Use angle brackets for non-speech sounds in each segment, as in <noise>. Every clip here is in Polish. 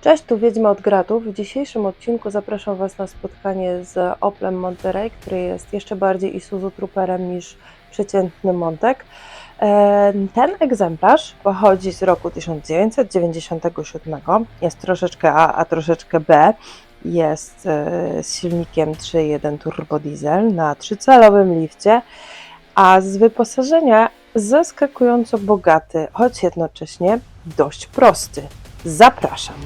Cześć, tu Wiedźma od Gratów. W dzisiejszym odcinku zapraszam Was na spotkanie z Oplem Monterey, który jest jeszcze bardziej Isuzu Trooperem niż przeciętny Montek. E, Ten egzemplarz pochodzi z roku 1997. Jest troszeczkę A, a troszeczkę B. Jest e, z silnikiem 3.1 turbo diesel na trzycalowym lifcie, a z wyposażenia zaskakująco bogaty, choć jednocześnie dość prosty. Zapraszam.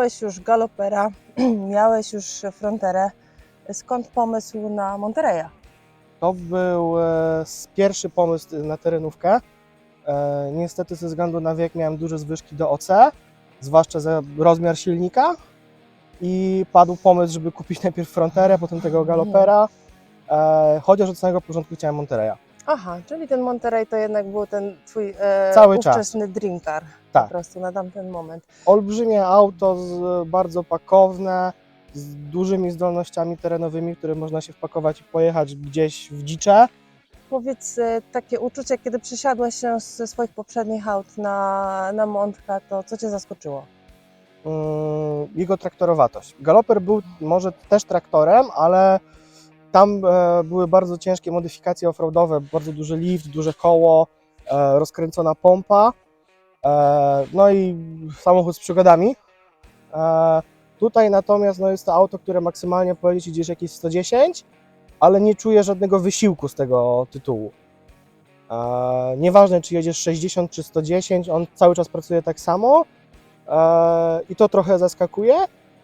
Miałeś już galopera, <clears throat> miałeś już fronterę. Skąd pomysł na Montereya? To był e, pierwszy pomysł na terenówkę. E, niestety ze względu na wiek miałem duże zwyżki do OC, zwłaszcza za rozmiar silnika i padł pomysł, żeby kupić najpierw fronterę, potem tego galopera, e, chociaż od samego początku chciałem Montereya. Aha, czyli ten Monterey to jednak był ten twój e, Cały czas. ówczesny dream car Tak. po prostu na tamten moment. Olbrzymie auto, z, bardzo pakowne, z dużymi zdolnościami terenowymi, które można się wpakować i pojechać gdzieś w dzicze. Powiedz e, takie uczucie, kiedy przesiadłeś się ze swoich poprzednich aut na, na Montka, to co Cię zaskoczyło? mm, jego traktorowatość. Galoper był może też traktorem, ale tam e, były bardzo ciężkie modyfikacje offroadowe, bardzo duży lift, duże koło, e, rozkręcona pompa, e, no i samochód z przygodami. Tutaj natomiast no, jest to auto, które maksymalnie pojedzie ci gdzieś jakieś 110, ale nie czuję żadnego wysiłku z tego tytułu. E, nieważne czy jedziesz 60 czy 110, on cały czas pracuje tak samo e, i to trochę zaskakuje,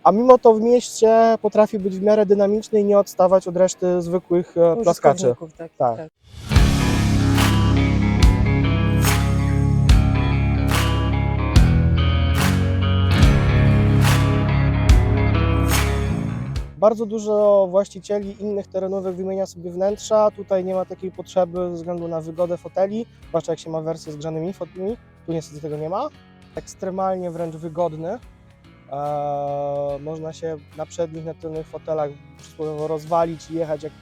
a mimo to w mieście potrafi być w miarę dynamiczny i nie odstawać od reszty zwykłych e, plaskaczy. Tak, Tak. tak. Bardzo dużo właścicieli innych terenówek wymienia sobie wnętrza. Tutaj nie ma takiej potrzeby ze względu na wygodę foteli, zwłaszcza jak się ma wersję z grzanymi foteli. Tu niestety tego nie ma. Ekstremalnie wręcz wygodny. Eee, można się na przednich, na tylnych fotelach przysłowiowo rozwalić i jechać jak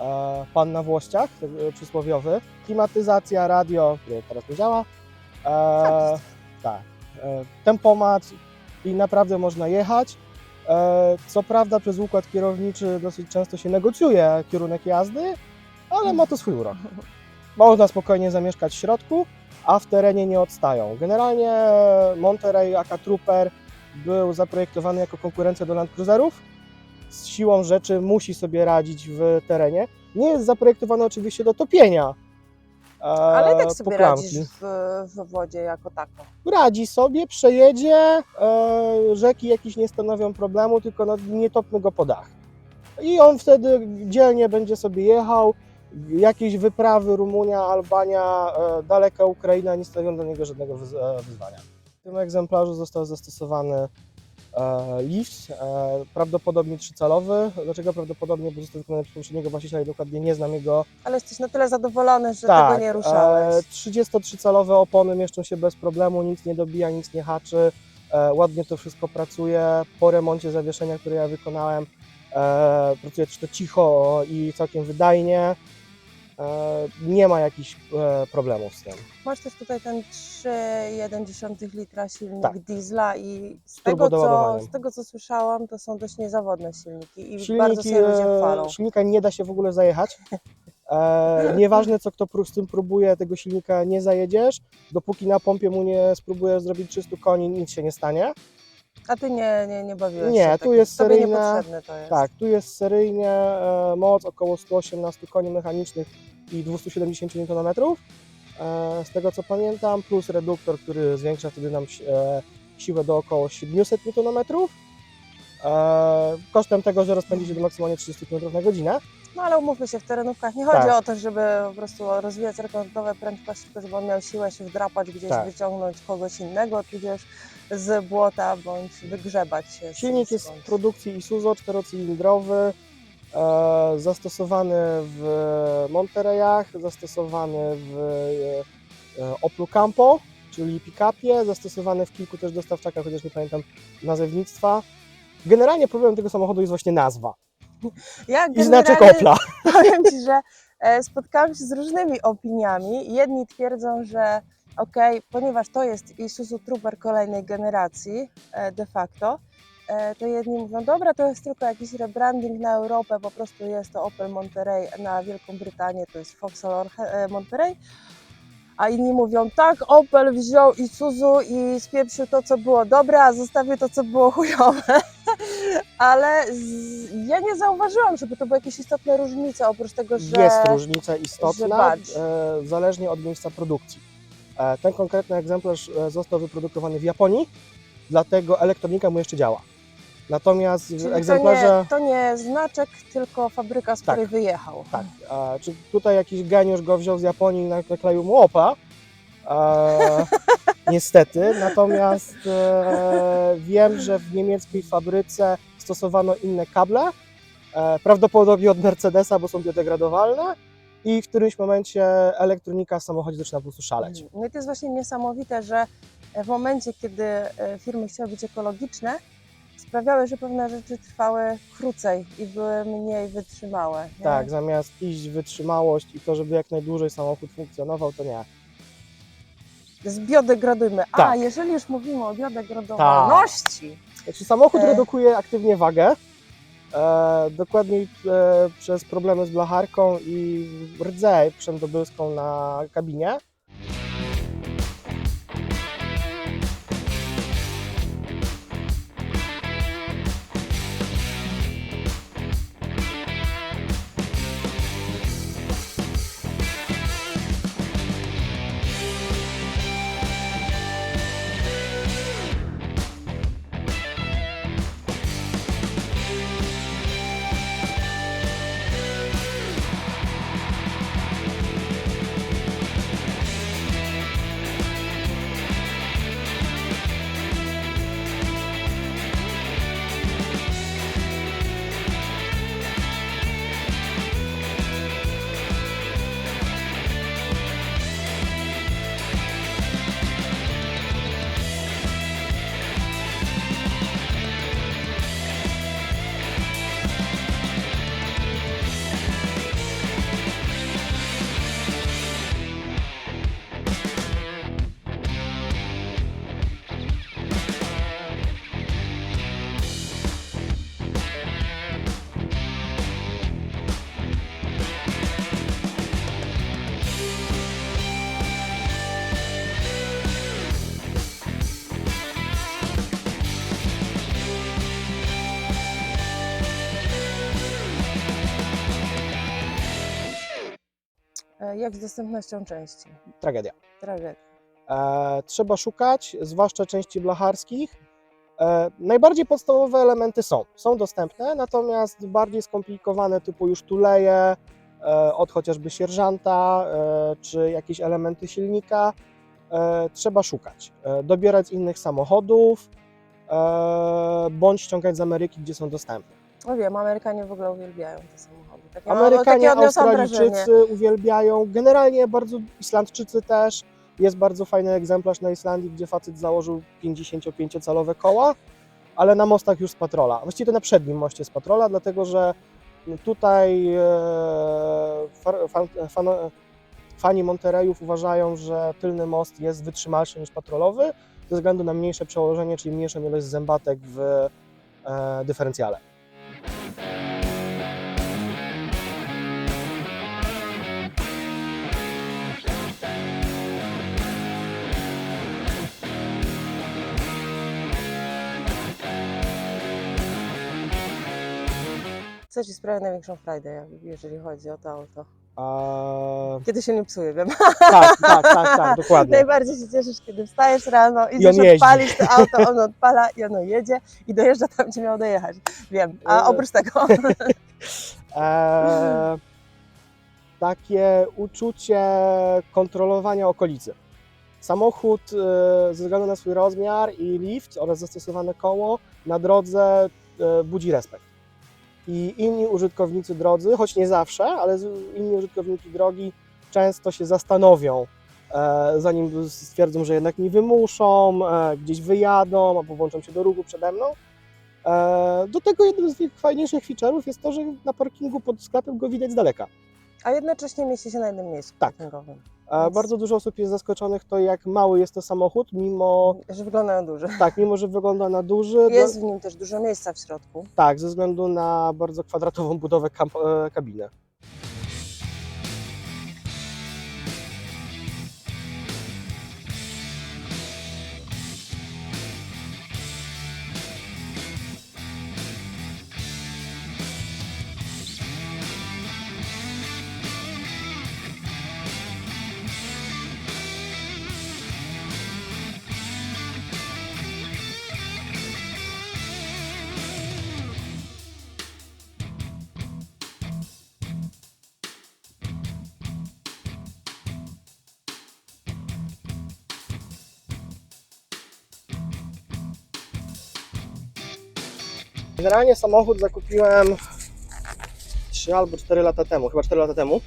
e, pan na włościach, e, przysłowiowy. Klimatyzacja, radio, które teraz nie działa. Eee, tak. E, tempomat i naprawdę można jechać. E, Co prawda przez układ kierowniczy dosyć często się negocjuje kierunek jazdy, ale ma to swój urok. Można spokojnie zamieszkać w środku, a w terenie nie odstają. Generalnie Monterey AK Trooper był zaprojektowany jako konkurencja do Land Cruiserów. Z siłą rzeczy musi sobie radzić w terenie. Nie jest zaprojektowany oczywiście do topienia. e, Ale tak sobie klamki radzisz w, w wodzie jako tako. radzi sobie, przejedzie, e, rzeki jakieś nie stanowią problemu, tylko no, nie topmy go po dach. I on wtedy dzielnie będzie sobie jechał, jakieś wyprawy Rumunia, Albania, e, daleka Ukraina nie stawią dla niego żadnego e, wyzwania. W tym egzemplarzu został zastosowany e, lift, e, prawdopodobnie trzycalowy. Dlaczego prawdopodobnie, bo został wykonany przez poprzedniego właściciela i dokładnie nie znam jego Ale jesteś na tyle zadowolony, że tak, tego nie ruszałeś. E, 33-calowe opony mieszczą się bez problemu, nic nie dobija, nic nie haczy. Ładnie to wszystko pracuje. Po remoncie zawieszenia, które ja wykonałem, pracuje to cicho i całkiem wydajnie. E, nie ma jakichś e, problemów z tym. Masz też tutaj ten 3,1 litra silnik Tak. diesla i z tego, co, z tego co słyszałam, to są dość niezawodne silniki i bardzo Silniki, sobie ludzie chwalą. e, silnika nie da się w ogóle zajechać. E, nieważne co kto z tym próbuje, tego silnika nie zajedziesz. Dopóki na pompie mu nie spróbujesz zrobić 300 koni, nic się nie stanie. A ty nie, nie, nie bawiłeś Nie, się tu takim- jest Tobie seryjna- niepotrzebne to jest. Tak, tu jest seryjnie e, moc około 118 koni mechanicznych i 270 Nm. E, z tego co pamiętam, plus reduktor, który zwiększa wtedy nam si- e, siłę do około 700 Nm. E, kosztem tego, że rozpędzi się do maksymalnie 30 km na godzinę. No ale umówmy się, w terenówkach nie chodzi Tak. o to, żeby po prostu rozwijać rekordowe prędkości, tylko żeby on miał siłę się wdrapać gdzieś, Tak. wyciągnąć kogoś innego, tudzież z błota, bądź wygrzebać się. Silnik jest z produkcji Isuzu, czterocylindrowy, e, zastosowany w Montereyach, zastosowany w e, Oplu Campo, czyli pick-upie, zastosowane w kilku też dostawczakach, chociaż nie pamiętam nazewnictwa. Generalnie problem tego samochodu jest właśnie nazwa Ja i znaczek Opla. <laughs> Powiem Ci, że e, spotkałam się z różnymi opiniami. Jedni twierdzą, że okej, ponieważ to jest Isuzu Trooper kolejnej generacji e, de facto, e, to jedni mówią, dobra, to jest tylko jakiś rebranding na Europę, po prostu jest to Opel Monterey, na Wielką Brytanię to jest Vauxhall Monterey. A inni mówią, tak, Opel wziął Isuzu i spieprzył to, co było dobre, a zostawił to, co było chujowe. <laughs> Ale z, ja nie zauważyłam, żeby to były jakieś istotne różnice, oprócz tego, że... Jest różnica istotna, e, zależnie od miejsca produkcji. E, ten konkretny egzemplarz e, został wyprodukowany w Japonii, dlatego elektronika mu jeszcze działa. Natomiast w Czyli egzemplarze... to, nie, to nie znaczek, tylko fabryka, z Tak. której wyjechał. Tak, czy tutaj jakiś geniusz go wziął z Japonii i nakleił mu opa? E, <laughs> niestety, natomiast e, wiem, że w niemieckiej fabryce stosowano inne kable, e, prawdopodobnie od Mercedesa, bo są biodegradowalne i w którymś momencie elektronika w samochodzie zaczyna po prostu szaleć. No i to jest właśnie niesamowite, że w momencie, kiedy e, firmy chciały być ekologiczne, sprawiały, że pewne rzeczy trwały krócej i były mniej wytrzymałe. nie? Tak, zamiast iść w wytrzymałość i to, żeby jak najdłużej samochód funkcjonował, to nie. Zbiodegradujmy. A, Tak. jeżeli już mówimy o biodegradowalności, Znaczy samochód E. redukuje aktywnie wagę, e, dokładniej e, przez problemy z blacharką i rdzeń przędobylską na kabinie. Jak z dostępnością części? Tragedia. Tragedia. E, trzeba szukać, zwłaszcza części blacharskich. E, najbardziej podstawowe elementy są, są dostępne, natomiast bardziej skomplikowane typu już tuleje e, od chociażby sierżanta, e, czy jakieś elementy silnika, e, trzeba szukać. E, dobierać z innych samochodów, e, bądź ściągać z Ameryki, gdzie są dostępne. No wiem, Amerykanie w ogóle uwielbiają te samochody. Amerykanie, takie odniosłam wrażenie. Australijczycy uwielbiają, generalnie bardzo Islandczycy też. Jest bardzo fajny egzemplarz na Islandii, gdzie facet założył 55-calowe koła, ale na mostach już z patrola. Właściwie to na przednim moście z patrola, dlatego że tutaj e, fa- fan, fan, fani Montereyów uważają, że tylny most jest wytrzymalszy niż patrolowy ze względu na mniejsze przełożenie, czyli mniejszą ilość zębatek w e, dyferencjale. Co Ci sprawia największą frajdę, jeżeli chodzi o to auto? A, Kiedy się nie psuje, wiem. tak, tak, tak, tak, <laughs> dokładnie. Najbardziej się cieszysz, kiedy wstajesz rano, I odpalić to auto, ono odpala i ono jedzie i dojeżdża tam, gdzie miał dojechać. Wiem. A E, oprócz tego, <laughs> e, takie uczucie kontrolowania okolicy. Samochód e, ze względu na swój rozmiar i lift oraz zastosowane koło na drodze budzi respekt. I inni użytkownicy drodzy, choć nie zawsze, ale inni użytkownicy drogi często się zastanowią, e, zanim stwierdzą, że jednak mi wymuszą, e, gdzieś wyjadą albo włączą się do ruchu przede mną. E, Do tego jednym z fajniejszych feature'ów jest to, że na parkingu pod sklepem go widać z daleka. A jednocześnie mieści się na jednym miejscu Tak. parkingowym. Więc- Bardzo dużo osób jest zaskoczonych to, jak mały jest to samochód, mimo, Że wyglądają duże. tak, mimo że wygląda na duży. <laughs> Jest w nim też dużo miejsca w środku. Tak, ze względu na bardzo kwadratową budowę kamp, e, kabiny. Generalnie samochód zakupiłem 3 albo 4 lata temu, chyba 4 lata temu,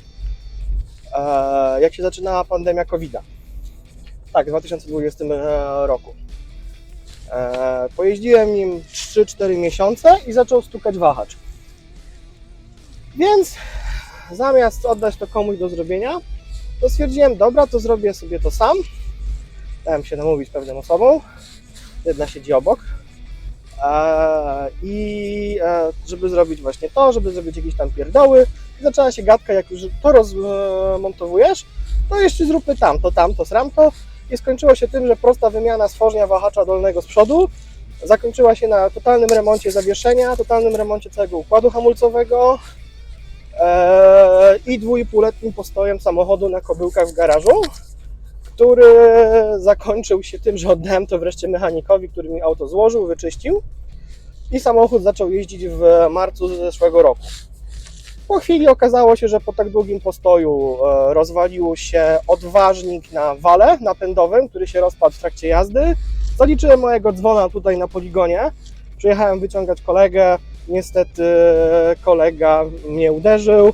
e, jak się zaczynała pandemia covid -a. Tak, w 2020 roku. E, pojeździłem nim 3-4 miesiące i zaczął stukać wahacz. Więc zamiast oddać to komuś do zrobienia, to stwierdziłem, dobra, to zrobię sobie to sam. Dałem się namówić pewnym osobom. Jedna siedzi obok. E, I e, żeby zrobić właśnie to, żeby zrobić jakieś tam pierdoły, zaczęła się gadka, jak już to rozmontowujesz, to jeszcze zróbmy tamto, tamto, sramto. I skończyło się tym, że prosta wymiana stworzenia wahacza dolnego z przodu. Zakończyła się na totalnym remoncie zawieszenia, totalnym remoncie całego układu hamulcowego e, i dwuipółletnim postojem samochodu na kobyłkach w garażu, który zakończył się tym, że oddałem to wreszcie mechanikowi, który mi auto złożył, wyczyścił i samochód zaczął jeździć w marcu zeszłego roku. Po chwili okazało się, że po tak długim postoju e, rozwalił się odważnik na wale napędowym, który się rozpadł w trakcie jazdy. Zaliczyłem mojego dzwona tutaj na poligonie. Przyjechałem wyciągać kolegę. Niestety e, kolega mnie uderzył,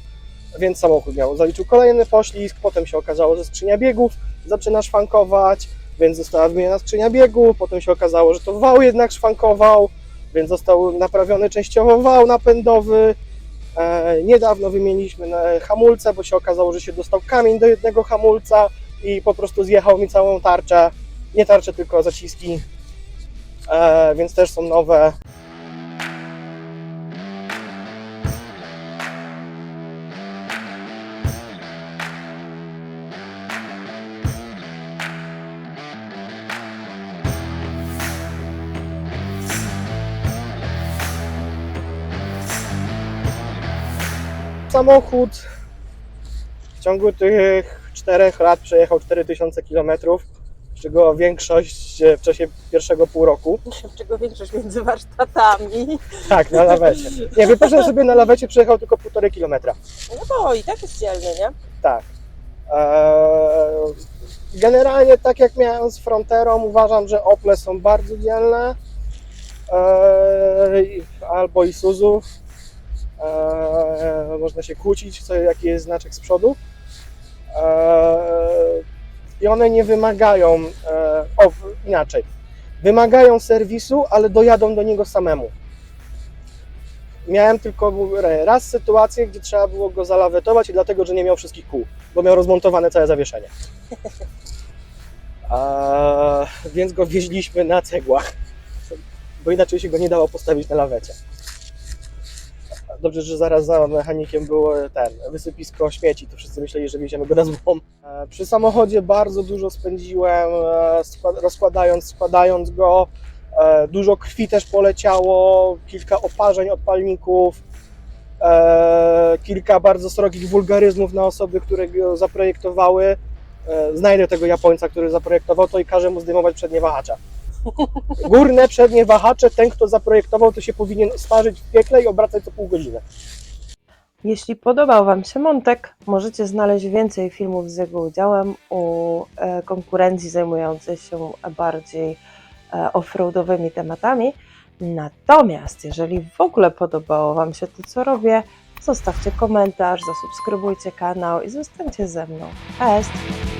więc samochód miał. Zaliczył kolejny poślizg. Potem się okazało, że skrzynia biegów zaczyna szwankować, więc została wymieniona skrzynia biegu. Potem się okazało, że to wał jednak szwankował, więc został naprawiony częściowo wał napędowy. E, Niedawno wymieniliśmy hamulce, bo się okazało, że się dostał kamień do jednego hamulca i po prostu zjechał mi całą tarczę. Nie tarczę, tylko zaciski, e, więc też są nowe. Samochód w ciągu tych 4 lat przejechał 4000 km, z czego większość e, w czasie pierwszego pół roku. Czego większość między warsztatami. Tak, na lawecie. Nie, wypocząłem sobie na lawecie, przejechał tylko 1,5 km. No bo i tak jest dzielny, nie? Tak. Eee, Generalnie tak jak miałem z Fronterą, uważam, że Ople są bardzo dzielne. Eee, Albo Isuzu. Eee, Można się kłócić, co, jaki jest znaczek z przodu. Eee, I one nie wymagają, e, o inaczej, wymagają serwisu, ale dojadą do niego samemu. Miałem tylko raz sytuację, gdzie trzeba było go zalawetować i dlatego, że nie miał wszystkich kół, bo miał rozmontowane całe zawieszenie. A, <laughs> więc go wieźliśmy na cegłach, bo inaczej się go nie dało postawić na lawecie. Dobrze, że zaraz za mechanikiem było ten wysypisko śmieci, to wszyscy myśleli, że wieziemy go na złom. E, Przy samochodzie bardzo dużo spędziłem, e, rozkładając, składając go. E, Dużo krwi też poleciało, kilka oparzeń od palników, e, kilka bardzo srogich wulgaryzmów na osoby, które go zaprojektowały. E, Znajdę tego Japońca, który zaprojektował to i każę mu zdejmować przednie wahacza. Górne przednie wahacze, ten kto zaprojektował, to się powinien sparzyć w piekle i obracać co pół godziny. Jeśli podobał Wam się Montek, możecie znaleźć więcej filmów z jego udziałem u e, konkurencji zajmującej się bardziej e, offroadowymi tematami. Natomiast jeżeli w ogóle podobało Wam się to, co robię, zostawcie komentarz, zasubskrybujcie kanał i zostańcie ze mną. Cześć!